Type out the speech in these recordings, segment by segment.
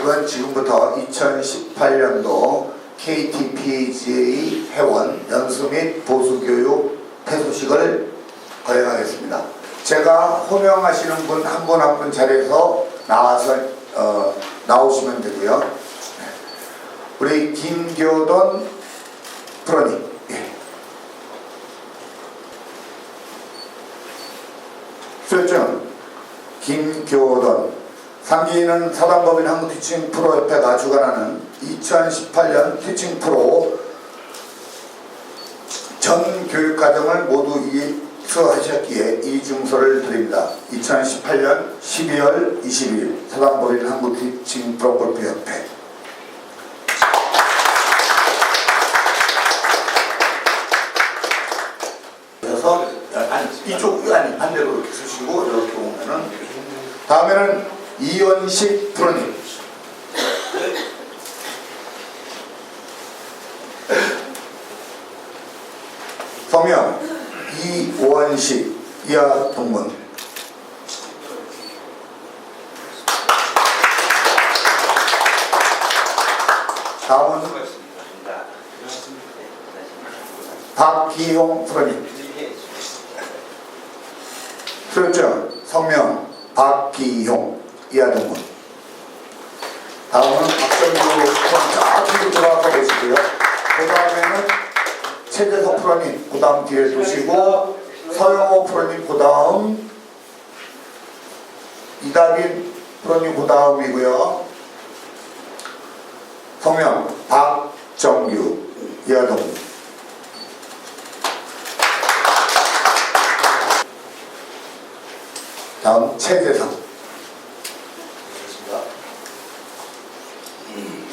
이건 지금부터 2018년도 KTPGA 회원 연수 및 보수교육 폐소식을 거행하겠습니다. 제가 호명하시는 분 한 분 한 분 자리에서 나와서 어, 나오시면 되고요. 네. 우리 김교돈 프로님. 예. 수요증 김교돈 상기는 사단법인 한국 티칭 프로협회가 주관하는 2018년 티칭 프로 전 교육과정을 모두 이수하셨기에 이 증서를 드립니다. 2018년 12월 20일 사단법인 한국 티칭 프로 골프협회 그래서 아니 이쪽 아니 반대로 이렇게 쓰시고 이렇게 오면은 다음에는 이원식 프로님 성명 이원식 이하 동문. 다음은 박기용 프로님 그렇죠. 성명 박기용 이하동문. 다음은 박정규 프로님 쫙 뒤로 돌아가 보시고요. 그 다음에는 최재석 프로님 그 다음 뒤에 두시고 서영호 프로님 그 다음 이다빈 프로님 그 다음이고요. 성명 박정규 이하동문. 다음 최재성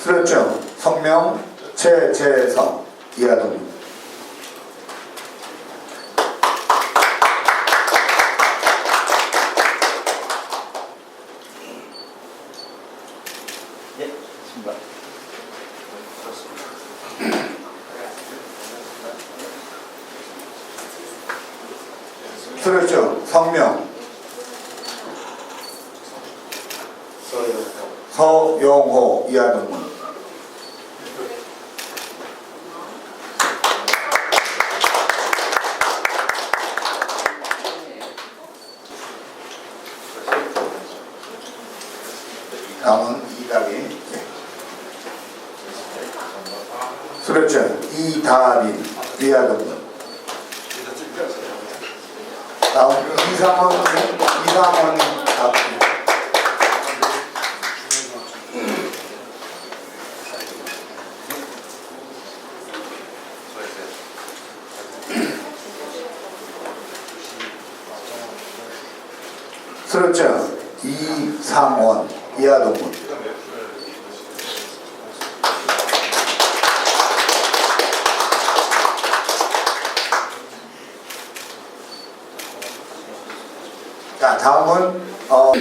그렇죠. 성명 최재성 이하동 예, 좋습니다. 성명. 서영호. 이하동 문 다음은 이다빈 그렇죠. 이다빈 이하동문 다음 이상원 이상원 답 그렇죠. 이상원 이하 동문 자 다음은 어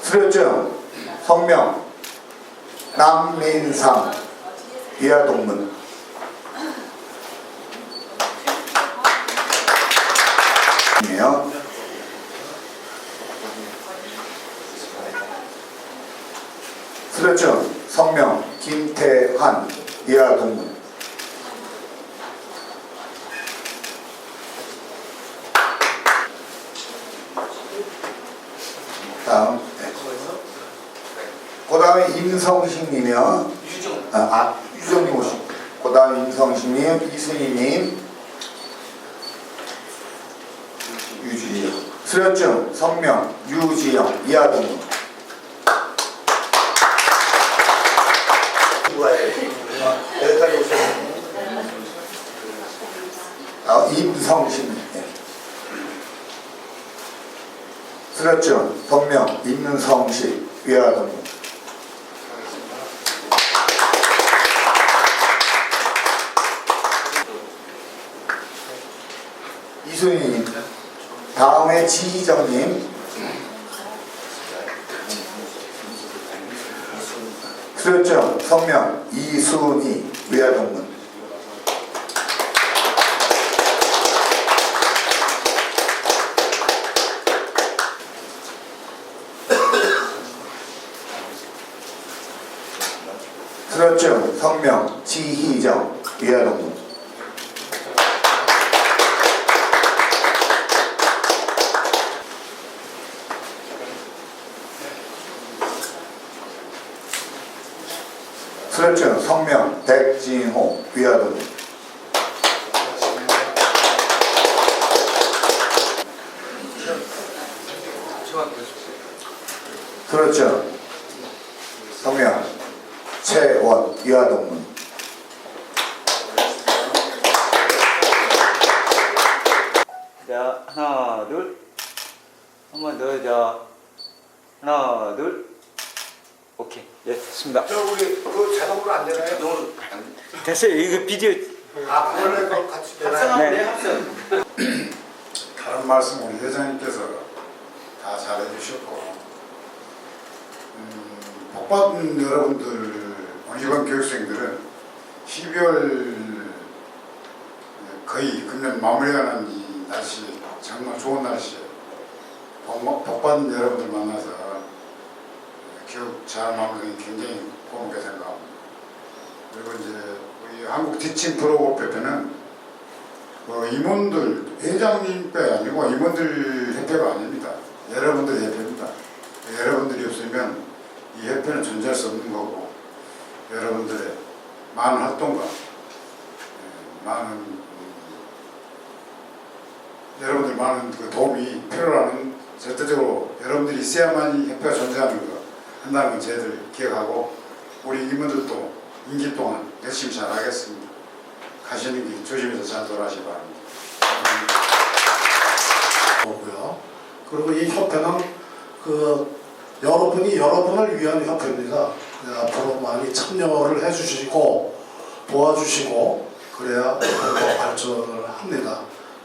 수료증 성명 남민상 이하 동문 11층 성명 김태환 이하 동문. 다음 네. 그 다음에 임성식님이요. 유정 아, 아 오신 그 다음 임성식님 이승희님. 유지영. 수련증 성명 유지영 이하 동문. 수료증 성명 임성식 위하동문 이순희님 다음에 지희정님. 수료증 성명 이순희 위하동문 수료증 성명 지희정 위아동문 수료증 성명 백진호 위아동문 수료증 성명 최원 위아동문 자, 하나, 둘. 한 번 더, 자. 하나, 둘. 오케이. 예, 됐습니다. 저 우리 그 자동으로 안 되나요? 자동으로 됐어요. 이거 비디오. 아 그거는 그거 같이 되나요? 네. 다른 말씀 우리 회장님께서 다 잘해주셨고 음, 복 받은 여러분들 이번 교육생들은 12월 거의 금년 마무리가는 이 날씨 정말 좋은 날씨에 복- 복 받은 여러분들 만나서 교육 잘 마무리는 굉장히 고맙게 생각합니다. 그리고 이제 우리 한국 티칭 프로 골프협회는 어, 임원들 회장님께 아니고 임원들 협회가 아닙니다. 여러분들 협회입니다. 여러분들이 없으면 이 협회는 존재할 수 없는 거고 여러분들의 많은 활동과 예, 많은 음, 여러분들 많은 그 도움이 필요하는 절대적으로 여러분들이 있어야만 이 협회가 존재하는 거 한다는 건 저희들 기억하고 우리 임원들도 임기 동안 열심히 잘하겠습니다. 가시는 길 조심해서 잘 돌아가시기 바랍니다. 거고요. 그리고 이 협회는 그 여러분이 여러분을 위한 협회입니다. 네, 앞으로 많이 참여를 해주시고 도와주시고 그래야 발전을 합니다.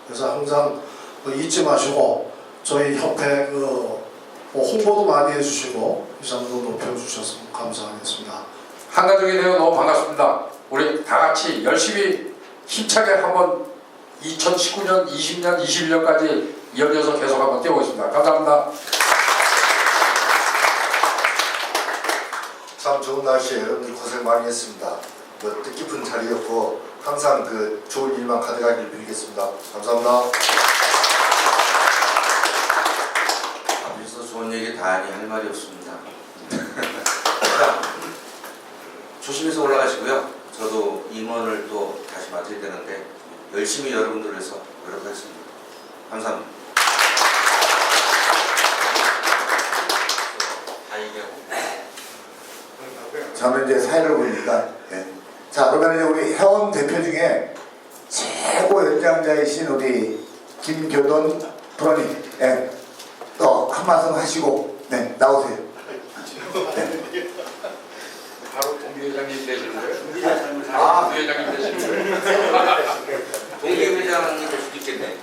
그래서 항상 그 잊지 마시고 저희 협회 그 뭐 홍보도 많이 해주시고 위상도 높여주셔서 감사하겠습니다. 한 가족이 되어 너무 반갑습니다. 우리 다 같이 열심히 힘차게 한번 2019년, 20년, 21년까지 이어져서 계속 한번 뛰어보겠습니다. 감사합니다. 참 좋은 날씨에 여러분들 고생 많이 했습니다. 뭐 뜻깊은 자리였고 항상 그 좋은 일만 가득하길 빌겠습니다. 감사합니다. 앞에서 하니 할 말이 없습니다. 자, 조심해서 올라가시고요. 저도 임원을 또 다시 맡을 되는데 열심히 여러분들 위해서 노력하겠습니다. 감사합니다. 저는 이제 사회를 보니까 예. 자 그러면 우리 회원 대표 중에 최고 연장자이신 우리 김교돈 프로님 예. 또한 말씀 하시고 네 나오세요 바로 동기회장님 되시는 거예요? 아. 동기회장님 되시는 거예요? 동기회장님 될 수도 있겠네.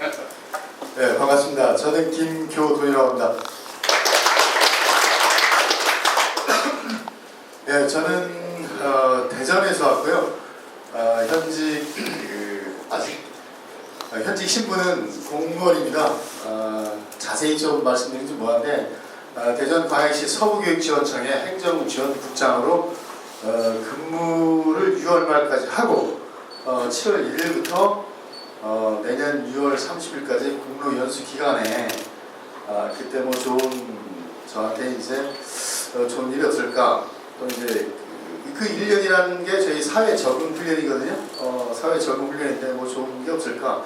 네, 반갑습니다. 저는 김교돈이라고 합니다. 네, 저는 어, 대전에서 왔고요. 어, 현직 그, 아직 어, 현직 신분은 공무원입니다. 어, 자세히 좀 말씀드리긴 좀 뭐한데 어, 대전 광역시 서부교육지원청의 행정지원국장으로 어, 근무를 6월 말까지 하고 어, 7월 1일부터 어, 내년 6월 30일까지 공로 연수 기간에 아, 그때 뭐 좋은 저한테 이제 어, 좋은 일이 없을까 또 이제 그, 그 1년이라는 게 저희 사회 적응 훈련이거든요. 어, 사회 적응 훈련인데 뭐 좋은 게 없을까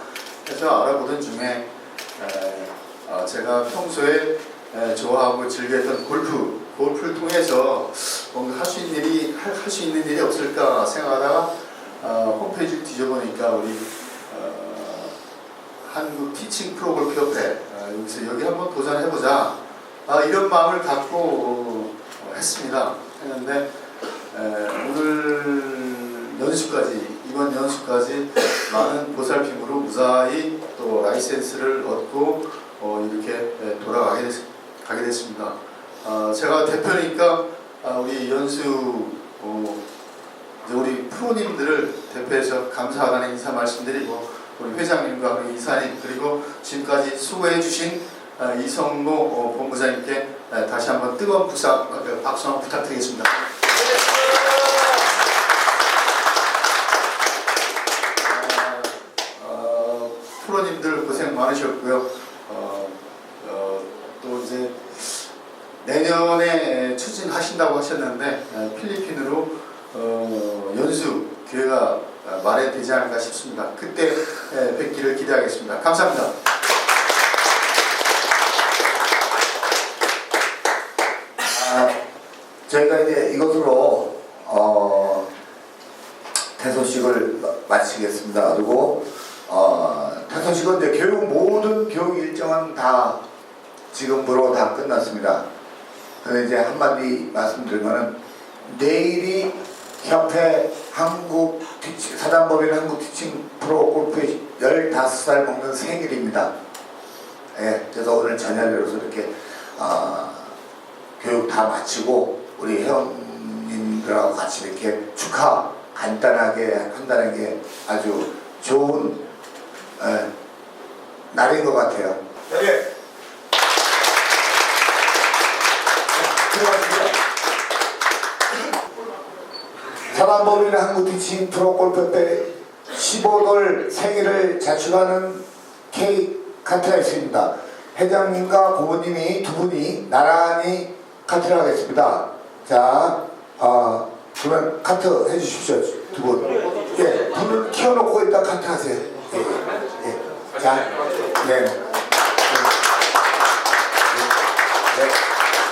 해서 알아보던 중에 에, 어, 제가 평소에 에, 좋아하고 즐겼던 골프 골프를 통해서 뭔가 할 수 있는 일이 할 수 있는 일이 없을까 생각하다가 어, 홈페이지를 뒤져보니까 우리 어, 한국 티칭 프로 골프 협회 어, 여기서 여기 한번 도전해보자 아, 이런 마음을 갖고 어, 했습니다. 했는데 에, 오늘 연수까지 이번 연수까지 많은 보살핌으로 무사히 또 라이센스를 얻고 어, 이렇게 에, 돌아가게 됐, 가게 됐습니다. 어, 제가 대표니까 아, 어, 우리 연수 어, 우리 프로님들을 대표해서 감사하다는 인사 말씀드리고 우리 회장님과 우리 이사님 그리고 지금까지 수고해주신 어, 이성모 어, 본부장님께 어, 다시 한번 뜨거운 북사, 박수 한번 부탁드리겠습니다. 프로님들 고생 많으셨고요. 이제 내년에 추진하신다고 하셨는데 어, 필리핀으로 어, 연수 기회가 어, 마련되지 않을까 싶습니다. 그때 에, 뵙기를 기대하겠습니다. 감사합니다. 아, 저희가 이제 이것으로 어, 퇴소식을 마치겠습니다. 그리고 어, 퇴소식은 이제 교육 모든 교육 일정은 다 지금으로 다 끝났습니다. 근데 이제 한마디 말씀드리면은 내일이 협회 한국 티칭 사단법인 한국 티칭 프로 골프의 15살 먹는 생일입니다. 예, 그래서 오늘 저녁으로서 이렇게 아, 교육 다 마치고 우리 회원님들하고 같이 이렇게 축하 간단하게 한다는 게 아주 좋은 에, 날인 것 같아요. 예. 들어가시고요. 사단법인 한국 티칭 프로 골프협회 15돌 생일을 자축하는 케이크 카트가 있습니다. 회장님과 부모님이 두 분이 나란히 카트를 하겠습니다. 자, 어, 그러면 카트 해주십시오. 두 분. 예, 불을 켜놓고 일단 카트 하세요. 예, 예. 자, 네. 네. 네.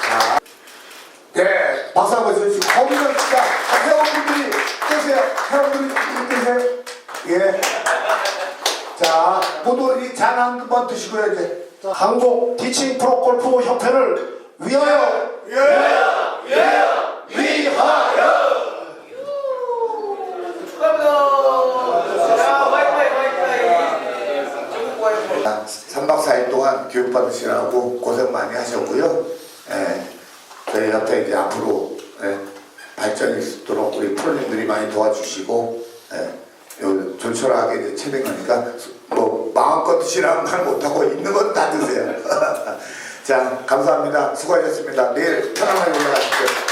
자. 네, 박수 한번 쳐주시고, 홈런 진짜, 회원분들이 끄세요. 회원분들이 끄세요. 예. 자, 모두 이 잔 한 번 드시고요, 이제. 한국 티칭 프로 골프 협회를 위하여 아, 3박 4일 동안 교육받으시라고 고생 많이 하셨고요. 예, 저희 협회 이제 앞으로 예, 발전이 있도록 우리 프로님들이 많이 도와주시고 예, 요 조촐하게 이제 체득하니까 뭐 마음껏 드시라는 말 못하고 있는 건 다 드세요. 자 감사합니다. 수고하셨습니다. 내일 편안하게 올라가십시오.